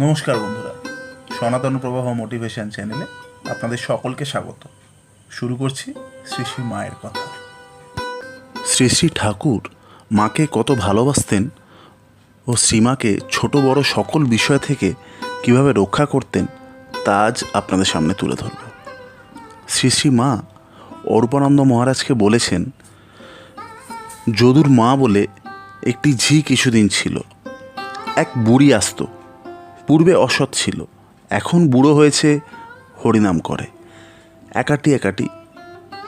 নমস্কার বন্ধুরা, সনাতন প্রবাহ মোটিভেশন চ্যানেলে আপনাদের সকলকে স্বাগত। শুরু করছি শ্রী শ্রী মায়ের কথা। শ্রী শ্রী ঠাকুর মাকে কত ভালোবাসতেন ও শ্রীমাকে ছোট বড় সকল বিষয় থেকে কীভাবে রক্ষা করতেন তা আজ আপনাদের সামনে তুলে ধরব। শ্রী শ্রী মা অরূপানন্দ মহারাজকে বলেছেন, যদুর মা বলে একটি ঝি কিছুদিন ছিল, এক বুড়ি আসতো পূর্বে অসৎ ছিল, এখন বুড়ো হয়েছে, হরিনাম করে। একাটি একাটি,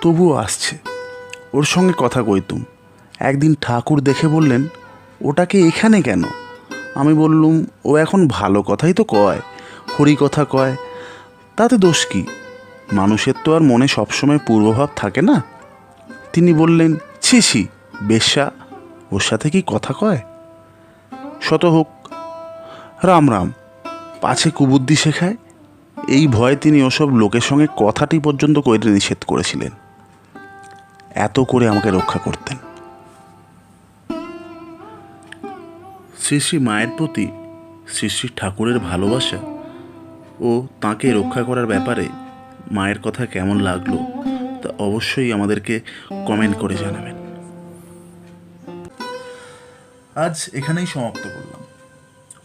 তবুও আসছে। ওর সঙ্গে কথা কইতুম একদিন ঠাকুর দেখে বললেন, ওটাকে এখানে কেন? আমি বললুম, ও এখন ভালো কথাই তো কয়, হরি কথা কয়। তাতে দোষ কি? মানুষের তো আর মনে সবসময় পূর্বভাব থাকে না? তিনি বললেন, ছি ছি, বেশ্যা, ওর সাথে কি কথা কয়? শত হোক, রাম রাম পাছে কুবুদ্ধি শেখায়? এই ভয়ে তিনি ওসব লোকের সঙ্গে কথাটি পর্যন্ত কইতে নিষেধ করেছিলেন। এত করে আমাকে রক্ষা করতেন। শ্রী শ্রী মায়ের প্রতি শ্রী শ্রী ঠাকুরের ভালোবাসা ও তাকে রক্ষা করার ব্যাপারে মায়ের কথা কেমন লাগল তা অবশ্যই আমাদেরকে কমেন্ট করে জানাবেন। আজ এখানেই সমাপ্ত করলাম।